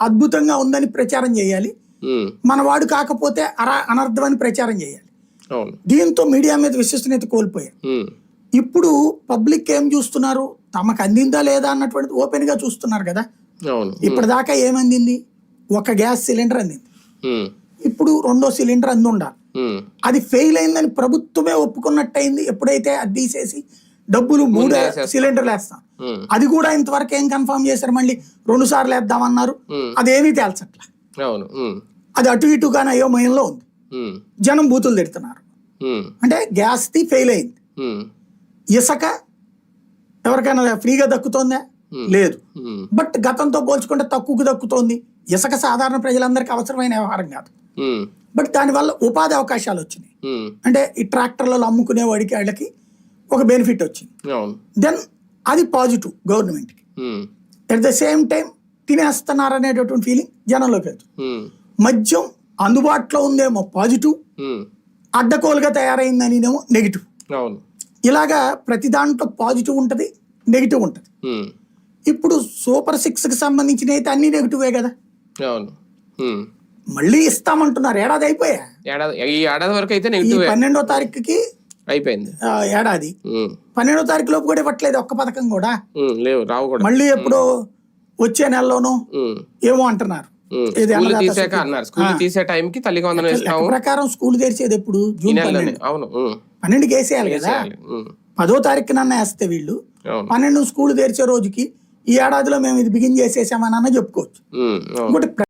అద్భుతంగా ఉందని ప్రచారం చేయాలి. మనవాడు కాకపోతే అర అనర్థం అని ప్రచారం చేయాలి. దీంతో మీడియా మీద విశ్వసనీయత కోల్పోయారు ఇప్పుడు పబ్లిక్ ఏం చూస్తున్నారు? తమకు అందిందా లేదా అన్నటువంటిది ఓపెన్గా చూస్తున్నారు కదా? ఇప్పటిదాకా ఏమందింది ఒక గ్యాస్ సిలిండర్ అందింది. ఇప్పుడు రెండో సిలిండర్ అంది ఉండాలి ఉమ్, అది ఫెయిల్ అయిందని ప్రభుత్వమే ఒప్పుకున్నట్టయింది. ఎప్పుడైతే అది తీసేసి డబ్బులు మూడు సిలిండర్లు వేస్తాం అది కూడా ఇంతవరకు ఏం కన్ఫర్మ్ చేశారు? మళ్ళీ రెండు సార్లు వేద్దామన్నారు. అదేమీ తేల్చట్ల. అది అటు ఇటుగానే అయోమయంలో ఉంది. జనం బూతులు తిడుతున్నారు. అంటే గ్యాస్ది ఫెయిల్ అయింది. ఇసుక ఎవరికైనా ఫ్రీగా దక్కుతోందా? లేదు. బట్ గతంతో పోల్చుకుంటే తక్కువకు దక్కుతోంది. ఇసుక సాధారణ ప్రజలందరికీ అవసరమైన వ్యవహారం కాదు. బట్ దానివల్ల ఉపాధి అవకాశాలు వచ్చినాయి. అంటే ఈ ట్రాక్టర్లలో అమ్ముకునే వాడికి వాళ్ళకి ఒక బెనిఫిట్ వచ్చింది. దెన్ అది పాజిటివ్ గవర్నమెంట్కి. ఎట్ ద సేమ్ టైం తినేస్తున్నారు అనేటటువంటి ఫీలింగ్ జనంలోకి వెళ్తుంది. మద్యం అందుబాటులో ఉందేమో పాజిటివ్ అడ్డకోలుగా తయారైందనేమో నెగిటివ్ ఇలాగా ప్రతి దాంట్లో పాజిటివ్ ఉంటుంది నెగిటివ్ ఉంటుంది. ఇప్పుడు సూపర్ సిక్స్కి సంబంధించిన అయితే అన్ని నెగిటివే కదా. మళ్ళీ ఇస్తామంటున్నారు. ఏడాది అయిపోయా? ఏడాది వరకు అయితే పన్నెండో తారీఖుకి అయిపోయింది. ఆ, ఏడాది. ఉమ్, పన్నెండో తారీఖు లోపు కూడా ఇవ్వట్లేదు ఒక్క పథకం కూడా. ఉమ్, లేవు రావు కూడా. మళ్ళీ ఎప్పుడో వచ్చే నెలలోనో ఉమ్, ఏమో అంటున్నారు. ఉమ్. ఇది స్కూల్ అన్నదాత తీసాక సుఖీ. అన్నారు. స్కూల్ తీసే టైంకి తల్లికి వందనం లెక్క ఇస్తాము ప్రకారం స్కూల్ తెరిచేది ఎప్పుడు? ఈ జూన్ నెలలోనే. పన్నెండు. అవును ఉమ్, పన్నెండుకి వేసేయాలి కదా? చేయాలి. ఉమ్, పదో తారీఖు నన్న వేస్తే వీళ్ళు. అవును. పన్నెండు స్కూల్ తెరిచే రోజుకి ఈ ఏడాదిలో మేము ఇది బిగిన్ చేసేసామని అన్న చెప్పుకోవచ్చు. ఉమ్, అవును. ఇంకోటి